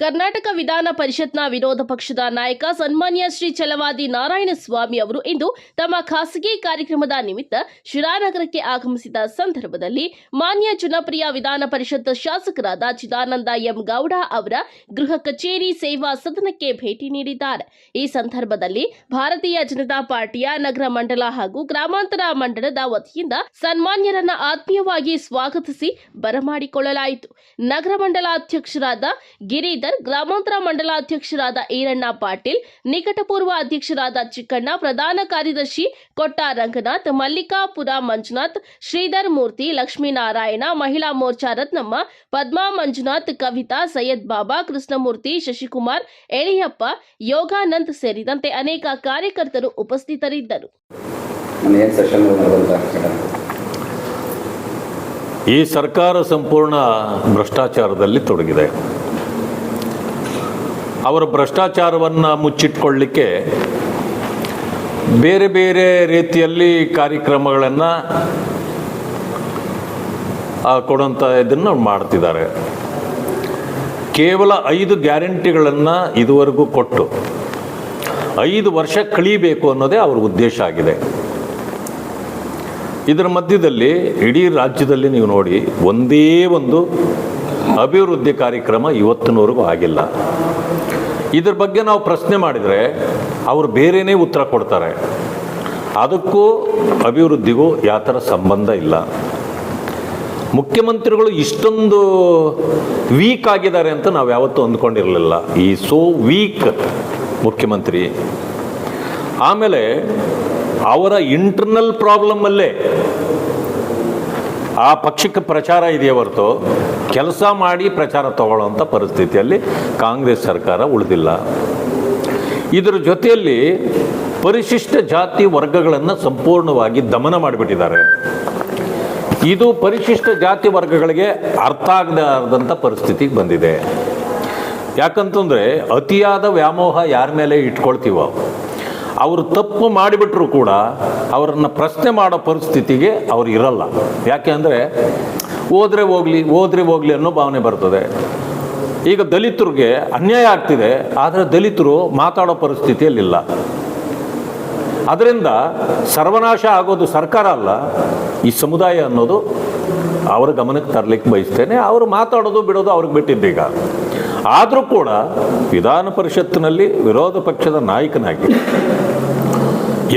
ಕರ್ನಾಟಕ ವಿಧಾನ ಪರಿಷತ್ನ ವಿರೋಧ ಪಕ್ಷದ ನಾಯಕ ಸನ್ಮಾನ್ಯ ಶ್ರೀ ಛಲವಾದಿ ನಾರಾಯಣಸ್ವಾಮಿ ಅವರು ಇಂದು ತಮ್ಮ ಖಾಸಗಿ ಕಾರ್ಯಕ್ರಮದ ನಿಮಿತ್ತ ಶಿರಾನಗರಕ್ಕೆ ಆಗಮಿಸಿದ ಸಂದರ್ಭದಲ್ಲಿ ಮಾನ್ಯ ಜನಪ್ರಿಯ ವಿಧಾನ ಪರಿಷತ್ ಶಾಸಕರಾದ ಚಿದಾನಂದ ಎಂ ಗೌಡ ಅವರ ಗೃಹ ಕಚೇರಿ ಸೇವಾ ಸದನಕ್ಕೆ ಭೇಟಿ ನೀಡಿದ್ದಾರೆ. ಈ ಸಂದರ್ಭದಲ್ಲಿ ಭಾರತೀಯ ಜನತಾ ಪಾರ್ಟಿಯ ನಗರ ಮಂಡಲ ಹಾಗೂ ಗ್ರಾಮಾಂತರ ಮಂಡಲದ ವತಿಯಿಂದ ಸನ್ಮಾನ್ಯರನ್ನ ಆತ್ಮೀಯವಾಗಿ ಸ್ವಾಗತಿಸಿ ಬರಮಾಡಿಕೊಳ್ಳಲಾಯಿತು. ನಗರ ಮಂಡಲ ಅಧ್ಯಕ್ಷರಾದ ಗಿರಿಧರ್ ಗ್ರಾಮಾಂತರ ಮಂಡಲ ಅಧ್ಯಕ್ಷರಾದ ಈರಣ್ಣ ಪಾಟೀಲ್ ನಿಕಟಪೂರ್ವ ಅಧ್ಯಕ್ಷರಾದ ಚಿಕ್ಕಣ್ಣ ಪ್ರಧಾನ ಕಾರ್ಯದರ್ಶಿ ಕೊಟ್ಟ ರಂಗನಾಥ್ ಮಲ್ಲಿಕಾಪುರ ಮಂಜುನಾಥ್ ಶ್ರೀಧರ್ ಮೂರ್ತಿ ಲಕ್ಷ್ಮೀನಾರಾಯಣ ಮಹಿಳಾ ಮೋರ್ಚಾ ರತ್ನಮ್ಮ ಪದ್ಮಾ ಮಂಜುನಾಥ್ ಕವಿತಾ ಸೈಯದ್ ಬಾಬಾ ಕೃಷ್ಣಮೂರ್ತಿ ಶಶಿಕುಮಾರ್ ಎಳಿಯಪ್ಪ ಯೋಗಾನಂದ್ ಸೇರಿದಂತೆ ಅನೇಕ ಕಾರ್ಯಕರ್ತರು ಉಪಸ್ಥಿತರಿದ್ದರು. ಈ ಸರ್ಕಾರ ಸಂಪೂರ್ಣ ಭ್ರಷ್ಟಾಚಾರದಲ್ಲಿ ತೊಡಗಿದೆ. ಅವರ ಭ್ರಷ್ಟಾಚಾರವನ್ನು ಮುಚ್ಚಿಟ್ಕೊಳ್ಳಿಕ್ಕೆ ಬೇರೆ ಬೇರೆ ರೀತಿಯಲ್ಲಿ ಕಾರ್ಯಕ್ರಮಗಳನ್ನು ಕೊಡುವಂಥ ಇದನ್ನು ಮಾಡ್ತಿದ್ದಾರೆ. ಕೇವಲ ಐದು ಗ್ಯಾರಂಟಿಗಳನ್ನು ಇದುವರೆಗೂ ಕೊಟ್ಟು, ಐದು ವರ್ಷ ಕಳೀಬೇಕು ಅನ್ನೋದೇ ಅವ್ರ ಉದ್ದೇಶ ಆಗಿದೆ. ಇದರ ಮಧ್ಯದಲ್ಲಿ ಇಡೀ ರಾಜ್ಯದಲ್ಲಿ ನೀವು ನೋಡಿ, ಒಂದೇ ಒಂದು ಅಭಿವೃದ್ಧಿ ಕಾರ್ಯಕ್ರಮ ಇವತ್ತಿನವರೆಗೂ ಆಗಿಲ್ಲ. ಇದ್ರ ಬಗ್ಗೆ ನಾವು ಪ್ರಶ್ನೆ ಮಾಡಿದರೆ ಅವರು ಬೇರೆಯೇ ಉತ್ತರ ಕೊಡ್ತಾರೆ. ಅದಕ್ಕೂ ಅಭಿವೃದ್ಧಿಗೂ ಯಾವ ಸಂಬಂಧ ಇಲ್ಲ. ಮುಖ್ಯಮಂತ್ರಿಗಳು ಇಷ್ಟೊಂದು ವೀಕ್ ಆಗಿದ್ದಾರೆ ಅಂತ ನಾವು ಯಾವತ್ತೂ ಅಂದ್ಕೊಂಡಿರಲಿಲ್ಲ. ಈ ಸೋ ವೀಕ್ ಮುಖ್ಯಮಂತ್ರಿ. ಆಮೇಲೆ ಅವರ ಇಂಟರ್ನಲ್ ಪ್ರಾಬ್ಲಮ್ಮಲ್ಲೇ ಆ ಪಕ್ಷಕ್ಕೆ ಪ್ರಚಾರ ಇದೆಯೇ ಹೊರತು ಕೆಲಸ ಮಾಡಿ ಪ್ರಚಾರ ತಗೊಳ್ಳುವಂಥ ಪರಿಸ್ಥಿತಿಯಲ್ಲಿ ಕಾಂಗ್ರೆಸ್ ಸರ್ಕಾರ ಉಳಿದಿಲ್ಲ. ಇದರ ಜೊತೆಯಲ್ಲಿ ಪರಿಶಿಷ್ಟ ಜಾತಿ ವರ್ಗಗಳನ್ನು ಸಂಪೂರ್ಣವಾಗಿ ದಮನ ಮಾಡಿಬಿಟ್ಟಿದ್ದಾರೆ. ಇದು ಪರಿಶಿಷ್ಟ ಜಾತಿ ವರ್ಗಗಳಿಗೆ ಅರ್ಥ ಆಗದಾದಂಥ ಪರಿಸ್ಥಿತಿಗೆ ಬಂದಿದೆ. ಯಾಕಂತಂದರೆ ಅತಿಯಾದ ವ್ಯಾಮೋಹ ಯಾರ ಮೇಲೆ ಇಟ್ಕೊಳ್ತೀವೋ ಅವರು ತಪ್ಪು ಮಾಡಿಬಿಟ್ರು ಕೂಡ ಅವರನ್ನು ಪ್ರಶ್ನೆ ಮಾಡೋ ಪರಿಸ್ಥಿತಿಗೆ ಅವ್ರು ಇರಲ್ಲ. ಯಾಕೆ ಅಂದರೆ ಹೋದ್ರೆ ಹೋಗ್ಲಿ ಹೋದ್ರೆ ಹೋಗ್ಲಿ ಅನ್ನೋ ಭಾವನೆ ಬರ್ತದೆ. ಈಗ ದಲಿತರಿಗೆ ಅನ್ಯಾಯ ಆಗ್ತಿದೆ, ಆದರೆ ದಲಿತರು ಮಾತಾಡೋ ಪರಿಸ್ಥಿತಿಯಲ್ಲಿಲ್ಲ. ಅದರಿಂದ ಸರ್ವನಾಶ ಆಗೋದು ಸರ್ಕಾರ ಅಲ್ಲ, ಈ ಸಮುದಾಯ ಅನ್ನೋದು ಅವರ ಗಮನಕ್ಕೆ ತರಲಿಕ್ಕೆ ಬಯಸ್ತೇನೆ. ಅವರು ಮಾತಾಡೋದು, ಬಿಡೋದು ಅವ್ರಿಗೆ ಬಿಟ್ಟಿದ್ದೀಗ. ಆದರೂ ಕೂಡ ವಿಧಾನ ಪರಿಷತ್ತಿನಲ್ಲಿ ವಿರೋಧ ಪಕ್ಷದ ನಾಯಕನಾಗಿ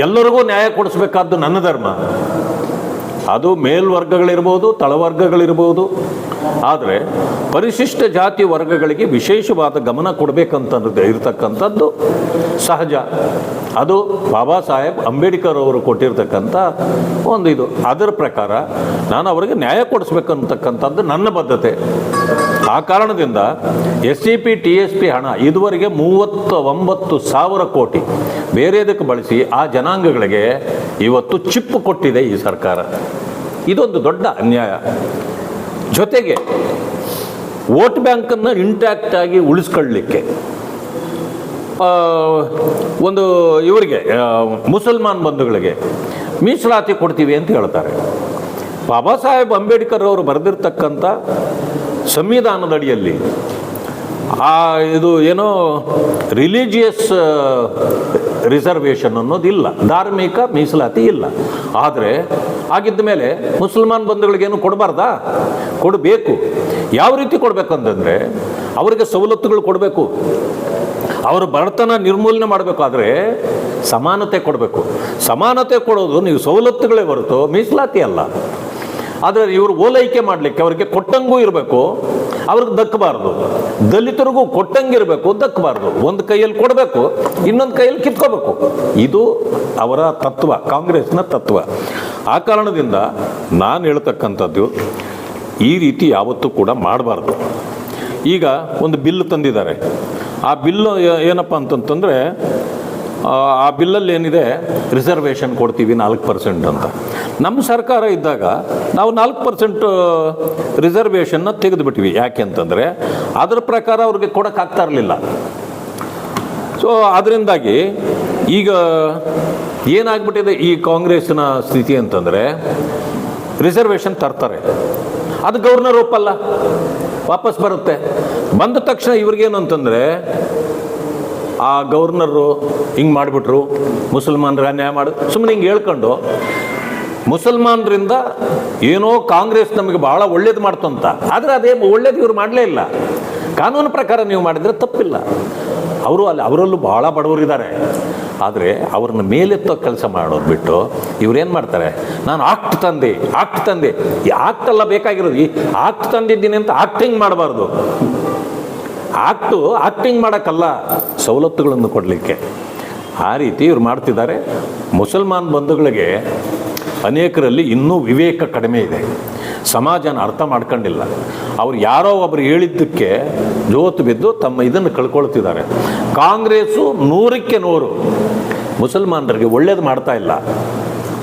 ಎಲ್ಲರಿಗೂ ನ್ಯಾಯ ಕೊಡಿಸ್ಬೇಕಾದ್ದು ನನ್ನ ಧರ್ಮ. ಅದು ಮೇಲ್ವರ್ಗಗಳಿರ್ಬೋದು, ತಳವರ್ಗಗಳಿರ್ಬೋದು ಆದರೆ ಪರಿಶಿಷ್ಟ ಜಾತಿ ವರ್ಗಗಳಿಗೆ ವಿಶೇಷವಾದ ಗಮನ ಕೊಡಬೇಕಂತ ಇರತಕ್ಕಂಥದ್ದು ಸಹಜ. ಅದು ಬಾಬಾ ಸಾಹೇಬ್ ಅಂಬೇಡ್ಕರ್ ಅವರು ಕೊಟ್ಟಿರ್ತಕ್ಕಂಥ ಒಂದು ಇದು. ಅದರ ಪ್ರಕಾರ ನಾನು ಅವರಿಗೆ ನ್ಯಾಯ ಕೊಡಿಸ್ಬೇಕಂತಕ್ಕಂಥದ್ದು ನನ್ನ ಬದ್ಧತೆ. ಆ ಕಾರಣದಿಂದ S C P, T S P ಹಣ ಇದುವರೆಗೆ ಮೂವತ್ತ ಒಂಬತ್ತು ಸಾವಿರ ಕೋಟಿ ಬೇರೆದಕ್ಕೆ ಬಳಸಿ ಆ ಜನಾಂಗಗಳಿಗೆ ಇವತ್ತು ಚಿಪ್ಪು ಕೊಟ್ಟಿದೆ ಈ ಸರ್ಕಾರ. ಇದೊಂದು ದೊಡ್ಡ ಅನ್ಯಾಯ. ಜೊತೆಗೆ ವೋಟ್ ಬ್ಯಾಂಕನ್ನು ಇಂಟ್ಯಾಕ್ಟ್ ಆಗಿ ಉಳಿಸ್ಕೊಳ್ಳಿಕ್ಕೆ ಆ, ಒಂದು ಇವರಿಗೆ ಮುಸಲ್ಮಾನ್ ಬಂಧುಗಳಿಗೆ ಮೀಸಲಾತಿ ಕೊಡ್ತೀವಿ ಅಂತ ಹೇಳ್ತಾರೆ. ಬಾಬಾ ಸಾಹೇಬ್ ಅಂಬೇಡ್ಕರ್ ಅವರು ಬರೆದಿರ್ತಕ್ಕಂಥ ಸಂವಿಧಾನದ ಅಡಿಯಲ್ಲಿ ಆ ಇದು ಏನೋ ರಿಲಿಜಿಯಸ್ ರಿಸರ್ವೇಷನ್ ಅನ್ನೋದಿಲ್ಲ. ಧಾರ್ಮಿಕ ಮೀಸಲಾತಿ ಇಲ್ಲ. ಆದರೆ ಆಗಿದ್ದ ಮೇಲೆ ಮುಸಲ್ಮಾನ್ ಬಂಧುಗಳಿಗೇನು ಕೊಡಬಾರ್ದಾ? ಕೊಡಬೇಕು. ಯಾವ ರೀತಿ ಕೊಡಬೇಕಂತಂದರೆ ಅವರಿಗೆ ಸವಲತ್ತುಗಳು ಕೊಡಬೇಕು. ಅವರು ಬಡತನ ನಿರ್ಮೂಲನೆ ಮಾಡಬೇಕಾದ್ರೆ ಸಮಾನತೆ ಕೊಡಬೇಕು. ಸಮಾನತೆ ಕೊಡೋದು ನೀವು ಸವಲತ್ತುಗಳೇ ಹೊರತು ಮೀಸಲಾತಿ ಅಲ್ಲ. ಆದರೆ ಇವರು ಓಲೈಕೆ ಮಾಡಲಿಕ್ಕೆ, ಅವರಿಗೆ ಕೊಟ್ಟಂಗೂ ಇರಬೇಕು. ಅವ್ರಿಗೆ ದಕ್ಕಬಾರ್ದು. ದಲಿತರಿಗೂ ಕೊಟ್ಟಂಗಿರಬೇಕು, ದಕ್ಕಬಾರ್ದು. ಒಂದು ಕೈಯಲ್ಲಿ ಕೊಡಬೇಕು, ಇನ್ನೊಂದು ಕೈಯಲ್ಲಿ ಕಿತ್ಕೋಬೇಕು. ಇದು ಅವರ ತತ್ವ, ಕಾಂಗ್ರೆಸ್ನ ತತ್ವ. ಆ ಕಾರಣದಿಂದ ನಾನು ಹೇಳ್ತಕ್ಕಂಥದ್ದು, ಈ ರೀತಿ ಯಾವತ್ತೂ ಕೂಡ ಮಾಡಬಾರ್ದು. ಈಗ ಒಂದು ಬಿಲ್ ತಂದಿದ್ದಾರೆ. ಆ ಬಿಲ್ಲು ಏನಪ್ಪ ಅಂತಂತಂದರೆ ಆ ಬಿಲ್ಲಲ್ಲಿ ಏನಿದೆ? ರಿಸರ್ವೇಷನ್ ಕೊಡ್ತೀವಿ ನಾಲ್ಕು ಪರ್ಸೆಂಟ್ ಅಂತ. ನಮ್ಮ ಸರ್ಕಾರ ಇದ್ದಾಗ ನಾವು ನಾಲ್ಕು ಪರ್ಸೆಂಟ್ ರಿಸರ್ವೇಷನ್ನ ತೆಗೆದುಬಿಟ್ವಿ. ಯಾಕೆ ಅಂತಂದರೆ ಅದರ ಪ್ರಕಾರ ಅವ್ರಿಗೆ ಕೊಡೋಕ್ಕಾಗ್ತಾ ಇರಲಿಲ್ಲ. ಸೊ ಅದರಿಂದಾಗಿ ಈಗ ಏನಾಗ್ಬಿಟ್ಟಿದೆ ಈ ಕಾಂಗ್ರೆಸ್ನ ಸ್ಥಿತಿ ಅಂತಂದರೆ ರಿಸರ್ವೇಷನ್ ತರ್ತಾರೆ. ಅದು ಗವರ್ನರ್ ಒಪ್ಪಲ್ಲ. ವಾಪಸ್ ಬರುತ್ತೆ. ಬಂದ ತಕ್ಷಣ ಇವ್ರಿಗೇನು ಅಂತಂದರೆ ಆ ಗವರ್ನರು ಹಿಂಗೆ ಮಾಡಿಬಿಟ್ರು, ಮುಸಲ್ಮಾನರು ಅನ್ಯಾಯ ಮಾಡು ಸುಮ್ಮನೆ ಹಿಂಗೆ ಹೇಳ್ಕೊಂಡು, ಮುಸಲ್ಮಾನರಿಂದ ಏನೋ ಕಾಂಗ್ರೆಸ್ ನಮಗೆ ಭಾಳ ಒಳ್ಳೇದು ಮಾಡ್ತಂತ, ಆದರೆ ಅದೇ ಒಳ್ಳೇದು ಇವ್ರು ಮಾಡಲೇ ಇಲ್ಲ. ಕಾನೂನು ಪ್ರಕಾರ ನೀವು ಮಾಡಿದರೆ ತಪ್ಪಿಲ್ಲ. ಅವರು ಅಲ್ಲಿ, ಅವರಲ್ಲೂ ಭಾಳ ಬಡವರಿದ್ದಾರೆ. ಆದರೆ ಅವ್ರನ್ನ ಮೇಲೆತ್ತೋ ಕೆಲಸ ಮಾಡೋದು ಬಿಟ್ಟು ಇವ್ರೇನು ಮಾಡ್ತಾರೆ, ನಾನು ಆಕ್ಟ್ ತಂದೆ ಆಕ್ಟ್ ತಂದೆ, ಈ ಆಕ್ಟ್ ಅಲ್ಲ ಬೇಕಾಗಿರೋದು, ಈ ಆಕ್ಟ್ ತಂದಿದ್ದೀನಿ ಅಂತ ಆಕ್ಟಿಂಗ್ ಮಾಡಬಾರ್ದು. ಆಕ್ಟು, ಆಕ್ಟಿಂಗ್ ಮಾಡೋಕ್ಕಲ್ಲ, ಸವಲತ್ತುಗಳನ್ನು ಕೊಡಲಿಕ್ಕೆ. ಆ ರೀತಿ ಇವ್ರು ಮಾಡ್ತಿದ್ದಾರೆ. ಮುಸಲ್ಮಾನ್ ಬಂಧುಗಳಿಗೆ ಅನೇಕರಲ್ಲಿ ಇನ್ನೂ ವಿವೇಕ ಕಡಿಮೆ ಇದೆ. ಸಮಾಜನ ಅರ್ಥ ಮಾಡ್ಕೊಂಡಿಲ್ಲ. ಅವ್ರು ಯಾರೋ ಒಬ್ರು ಹೇಳಿದ್ದಕ್ಕೆ ಜೋತು ಬಿದ್ದು ತಮ್ಮ ಇದನ್ನು ಕಳ್ಕೊಳ್ತಿದ್ದಾರೆ. ಕಾಂಗ್ರೆಸ್ಸು ನೂರಕ್ಕೆ ನೂರು. ಮುಸಲ್ಮಾನರಿಗೆ ಒಳ್ಳೇದು ಮಾಡ್ತಾ ಇಲ್ಲ.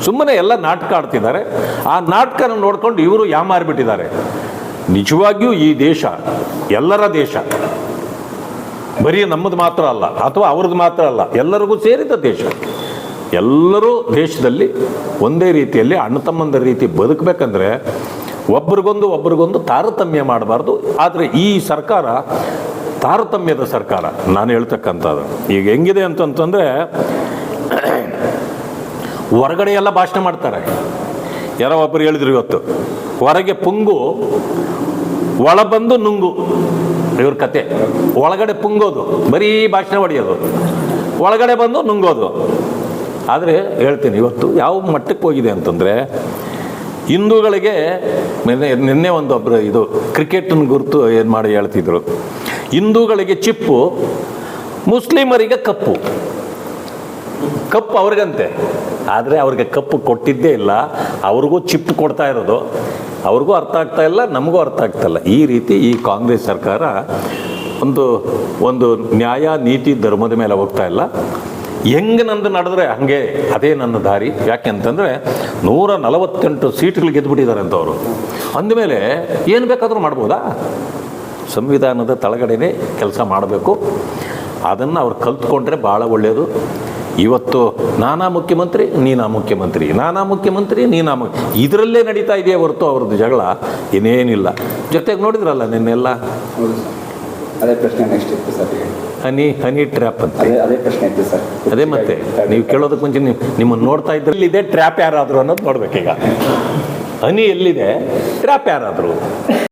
ಸುಮ್ಮನೆ ಎಲ್ಲ ನಾಟಕ ಆಡ್ತಿದ್ದಾರೆ. ಆ ನಾಟಕನ ನೋಡ್ಕೊಂಡು ಇವರು ಯಾಮಾರಿಬಿಟ್ಟಿದ್ದಾರೆ. ನಿಜವಾಗಿಯೂ ಈ ದೇಶ, ಎಲ್ಲರ ದೇಶ, ಬರೀ ನಮ್ಮದು ಮಾತ್ರ ಅಲ್ಲ, ಅಥವಾ ಅವ್ರದ್ದು ಮಾತ್ರ ಅಲ್ಲ, ಎಲ್ಲರಿಗೂ ಸೇರಿದ ದೇಶ. ಎಲ್ಲರೂ ದೇಶದಲ್ಲಿ ಒಂದೇ ರೀತಿಯಲ್ಲಿ ಅಣ್ಣ ತಮ್ಮಂದ ರೀತಿ ಬದುಕಬೇಕಂದ್ರೆ ಒಬ್ರಿಗೊಂದು ಒಬ್ರಿಗೊಂದು ತಾರತಮ್ಯ ಮಾಡಬಾರ್ದು. ಆದರೆ ಈ ಸರ್ಕಾರ ತಾರತಮ್ಯದ ಸರ್ಕಾರ. ನಾನು ಹೇಳ್ತಕ್ಕಂಥದ್ದು. ಈಗ ಹೆಂಗಿದೆ ಅಂತಂತಂದರೆ, ಹೊರಗಡೆ ಎಲ್ಲ ಭಾಷಣ ಮಾಡ್ತಾರೆ. ಯಾರೋ ಒಬ್ಬರು ಹೇಳಿದ್ರು ಇವತ್ತು. ಹೊರಗೆ ಪುಂಗು ಒಳ ಬಂದು ನುಂಗು. ಇವ್ರ ಕತೆ. ಒಳಗಡೆ ಪುಂಗೋದು, ಬರೀ ಭಾಷಣ ಹೊಡೆಯೋದು. ಒಳಗಡೆ ಬಂದು ನುಂಗೋದು. ಆದರೆ ಹೇಳ್ತೀನಿ, ಇವತ್ತು ಯಾವ ಮಟ್ಟಕ್ಕೆ ಹೋಗಿದೆ ಅಂತಂದರೆ, ಹಿಂದೂಗಳಿಗೆ ನಿನ್ನೆ ನಿನ್ನೆ ಒಂದೊಬ್ಬರು ಇದು ಕ್ರಿಕೆಟನ್ನು ಗುರುತು ಏನು ಮಾಡಿ ಹೇಳ್ತಿದ್ರು. ಹಿಂದೂಗಳಿಗೆ ಚಿಪ್ಪು, ಮುಸ್ಲಿಮರಿಗೆ ಕಪ್ಪು. ಕಪ್ಪು ಅವ್ರಿಗಂತೆ. ಆದರೆ ಅವ್ರಿಗೆ ಕಪ್ಪು ಕೊಟ್ಟಿದ್ದೇ ಇಲ್ಲ. ಅವ್ರಿಗೂ ಚಿಪ್ ಕೊಡ್ತಾ ಇರೋದು. ಅವ್ರಿಗೂ ಅರ್ಥ ಆಗ್ತಾ ಇಲ್ಲ, ನಮಗೂ ಅರ್ಥ ಆಗ್ತಾ ಇಲ್ಲ. ಈ ರೀತಿ ಈ ಕಾಂಗ್ರೆಸ್ ಸರ್ಕಾರ ಒಂದು ಒಂದು ನ್ಯಾಯ, ನೀತಿ, ಧರ್ಮದ ಮೇಲೆ ಹೋಗ್ತಾ ಇಲ್ಲ. ಹೆಂಗೆ ನಂದು ನಡೆದ್ರೆ ಹಾಗೆ ಅದೇ ನನ್ನ ದಾರಿ. ಯಾಕೆ ಅಂತಂದರೆ ನೂರ ನಲವತ್ತೆಂಟು ಸೀಟ್ಗಳು ಗೆದ್ದುಬಿಟ್ಟಿದ್ದಾರೆ ಅಂತ ಅವರು. ಅಂದಮೇಲೆ ಏನು ಬೇಕಾದರೂ ಮಾಡ್ಬೋದಾ? ಸಂವಿಧಾನದ ತಳಗಡೆನೇ ಕೆಲಸ ಮಾಡಬೇಕು. ಅದನ್ನು ಅವ್ರು ಕಲ್ತ್ಕೊಂಡ್ರೆ ಭಾಳ ಒಳ್ಳೆಯದು ಇವತ್ತು ನಾನಾ ಮುಖ್ಯಮಂತ್ರಿ ನೀನಾ ಮುಖ್ಯಮಂತ್ರಿ ನಾನಾ ಮುಖ್ಯಮಂತ್ರಿ ನೀನಾ ಮುಖ್ಯ ಇದರಲ್ಲೇ ನಡೀತಾ ಇದೆಯಾ ಹೊರತು ಅವ್ರದ್ದು ಜಗಳ? ಇನ್ನೇನಿಲ್ಲ ಜೊತೆಗೆ ನೋಡಿದ್ರಲ್ಲ ನಿನ್ನೆಲ್ಲ? ಹೌದು ಅದೇ ಪ್ರಶ್ನೆ ನೆಕ್ಸ್ಟ್ ಇತ್ತು ಸರ್. ಈಗ. ಹನಿ ಹನಿ ಟ್ರ್ಯಾಪ್ ಅಂತ. ಅದೇ ಅದೇ ಪ್ರಶ್ನೆ ಇತ್ತು ಸರ್. ಅದೇ ಮತ್ತೆ ನೀವು ಕೇಳೋದಕ್ಕೆ ಮುಂಚೆ ನೀವು ನಿಮ್ಮನ್ನು ನೋಡ್ತಾ ಇದ್ರಲ್ಲಿ ಇದೆ ಟ್ರ್ಯಾಪ್ ಯಾರಾದರೂ ಅನ್ನೋದು ನೋಡ್ಬೇಕೀಗ. ಹನಿ ಎಲ್ಲಿದೆ ಟ್ರ್ಯಾಪ್ ಯಾರಾದರೂ?